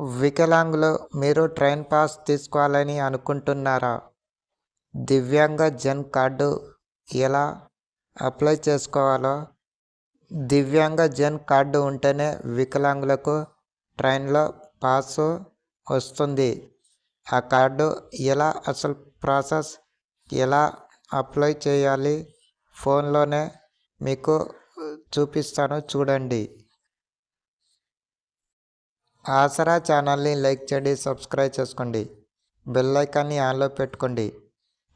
వికలాంగులు మీరు train pass తీసుకోవాలని అనుకుంటున్నారా? దివ్యాంగ జన్ కార్డు ఎలా అప్లై చేసుకోవాలో? దివ్యాంగ జన్ కార్డు ఉంటేనే వికలాంగులకు ట్రైన్లో పాసు వస్తుంది. ఆ కార్డు ఎలా అసలు ప్రాసెస్ ఎలా అప్లై చేయాలి? ఫోన్లోనే మీకు చూపిస్తాను చూడండి. ఆసరా ఛానల్ని లైక్ చేయండి సబ్స్క్రైబ్ చేసుకోండి. బెల్ ఐకాన్ని ఆన్లో పెట్టుకోండి.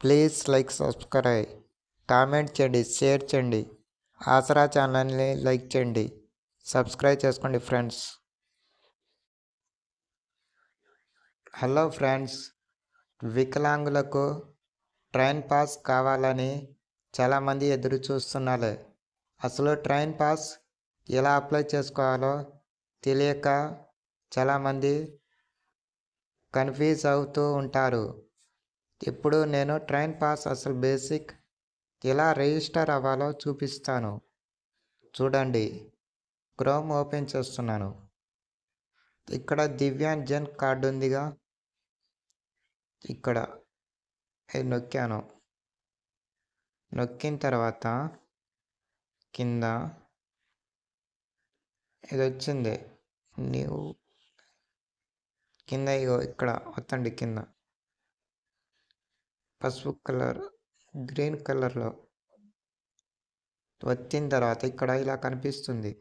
Please like subscribe. కామెంట్ చేయండి షేర్ చేయండి. ఆసరా ఛానల్ని లైక్ చేయండి సబ్స్క్రైబ్ చేసుకోండి ఫ్రెండ్స్. హలో ఫ్రెండ్స్ వికలాంగులకు ట్రైన్ పాస్ కావాలని చాలామంది ఎదురు చూస్తున్నారు. అసలు ట్రైన్ పాస్ ఎలా అప్లై చేసుకోవాలో తెలియక చాలామంది కన్ఫ్యూజ్ అవుతూ ఉంటారు. ఇప్పుడు నేను ట్రైన్ పాస్ అసలు బేసిక్ ఎలా రిజిస్టర్ అవ్వాలో చూపిస్తాను. చూడండి. క్రోమ్ ఓపెన్ చేస్తున్నాను. ఇక్కడ దివ్యాంగ్ జన్ కార్డు ఉందిగా. ఇక్కడ. నొక్కాను. నొక్కిన తర్వాత కింద ఇది వచ్చింది న్యూ కింద ఇగో ఇక్కడ వత్తండి కింద. పసుపు కలర్ గ్రీన్ కలర్లో వచ్చిన తర్వాత ఇక్కడ ఇలా కనిపిస్తుంది.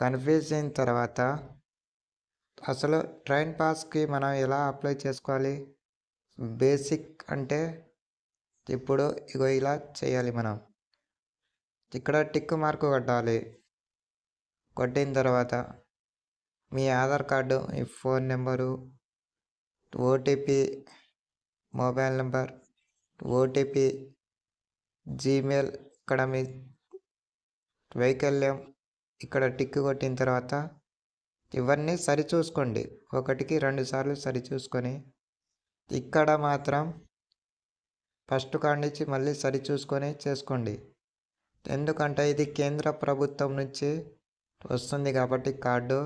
కనిపించిన తర్వాత అసలు ట్రైన్ పాస్కి మనం ఎలా అప్లై చేసుకోవాలి? బేసిక్ అంటే ఇప్పుడు ఇగో ఇలా చేయాలి మనం. ఇక్కడ టిక్ మార్క్ కొట్టాలి. కొట్టిన తర్వాత మీ ఆధార్ కార్డు మీ phone number OTP mobile number OTP Gmail ఇక్కడ మీ వైకల్యం ఇక్కడ టిక్ కొట్టిన తర్వాత ఇవన్నీ సరిచూసుకోండి. ఒకటికి రెండు సార్లు సరిచూసుకొని ఇక్కడ మాత్రం ఫస్ట్ కాడి నుంచి మళ్ళీ సరిచూసుకొని చేసుకోండి. ఎందుకంటే ఇది కేంద్ర ప్రభుత్వం నుంచి వస్తుంది కాబట్టి card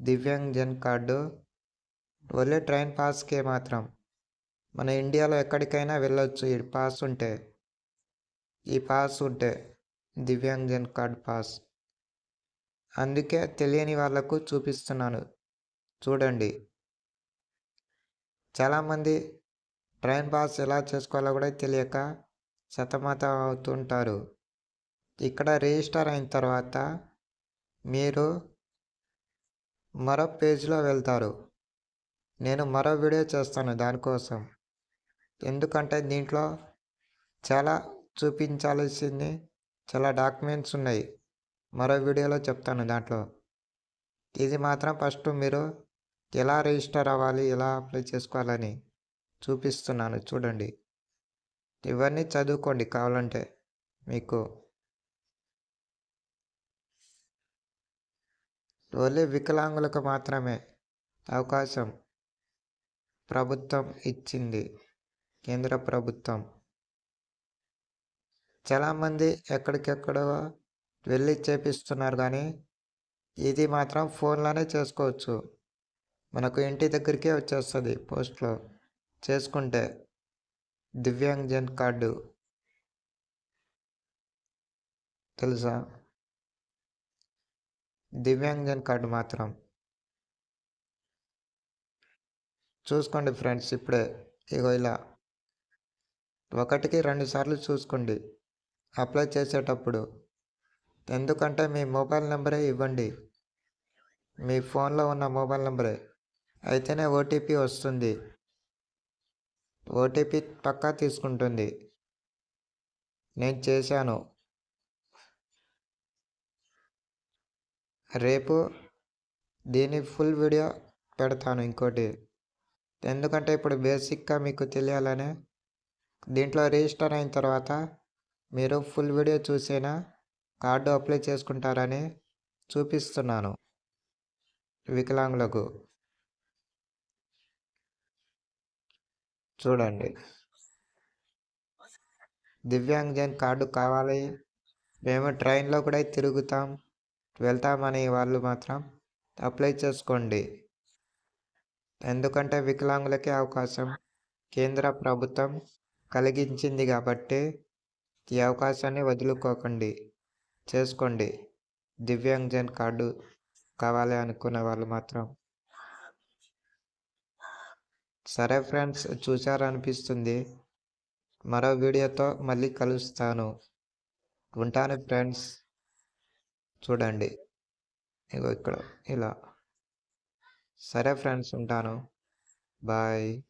Divyang Jan card only train పాస్కే మాత్రం. మన ఇండియాలో ఎక్కడికైనా వెళ్ళొచ్చు ఈ పాస్ ఉంటే. ఈ పాస్ ఉంటే దివ్యాంగ్ జన్ కార్డ్ పాస్. అందుకే తెలియని వాళ్ళకు చూపిస్తున్నాను. చూడండి. చాలామంది ట్రైన్ పాస్ ఎలా చేసుకోవాలో కూడా తెలియక సతమతం అవుతుంటారు. ఇక్కడ రిజిస్టర్ అయిన తర్వాత మీరు మరో పేజ్లో వెళ్తారు. నేను మరో వీడియో చేస్తాను దానికోసం. ఎందుకంటే దీంట్లో చాలా చూపించాల్సింది చాలా డాక్యుమెంట్స్ ఉన్నాయి. మరో వీడియోలో చెప్తాను దాంట్లో. ఇది మాత్రం ఫస్ట్ మీరు ఎలా రిజిస్టర్ అవ్వాలి ఎలా అప్లై చేసుకోవాలని చూపిస్తున్నాను. చూడండి. ఇవన్నీ చదువుకోండి కావాలంటే మీకు. ఓన్లీ వికలాంగులకు మాత్రమే అవకాశం ప్రభుత్వం ఇచ్చింది కేంద్ర ప్రభుత్వం. చాలామంది ఎక్కడికెక్కడో వెళ్ళి చేపిస్తున్నారు కానీ ఇది మాత్రం ఫోన్లోనే చేసుకోవచ్చు. మనకు ఇంటి దగ్గరికే వచ్చేస్తుంది పోస్ట్లో చేసుకుంటే. దివ్యాంగ్జన్ కార్డు. తెలుసా? దివ్యాంగన్ కార్డు మాత్రం. చూసుకోండి ఫ్రెండ్స్ ఇప్పుడే. ఇగో ఇలా. ఒకటికి రెండు సార్లు చూసుకోండి. అప్లై చేసేటప్పుడు. ఎందుకంటే మీ మొబైల్ నెంబరే ఇవ్వండి. మీ ఫోన్లో ఉన్న మొబైల్ నెంబరే. అయితేనే ఓటీపీ వస్తుంది. ఓటీపీ పక్కా తీసుకుంటుంది. నేను చేశాను. రేపు దీని ఫుల్ వీడియో పెడతాను ఇంకోటి. ఎందుకంటే ఇప్పుడు బేసిక్గా మీకు తెలియాలని దీంట్లో రిజిస్టర్ అయిన తర్వాత మీరు ఫుల్ వీడియో చూసేనా కార్డు అప్లై చేసుకుంటారని చూపిస్తున్నాను వికలాంగులకు. చూడండి. దివ్యాంగజన్ కార్డు కావాలి. మేము ట్రైన్లో కూడా తిరుగుతాం. వెళ్తామని వాళ్ళు మాత్రం అప్లై చేసుకోండి. ఎందుకంటే వికలాంగులకే అవకాశం. కేంద్ర ప్రభుత్వం కలిగించింది కాబట్టి ఈ అవకాశాన్ని వదులుకోకండి. చేసుకోండి. దివ్యాంగ్జన్ కార్డు కావాలి అనుకునే వాళ్ళు మాత్రం. సరే ఫ్రెండ్స్ చూసారనిపిస్తుంది మరో వీడియోతో మళ్ళీ కలుస్తాను. ఉంటాను ఫ్రెండ్స్. చూడండి. ఇగో ఇక్కడ ఇలా. సరే ఫ్రెండ్స్ ఉంటాను. బాయ్.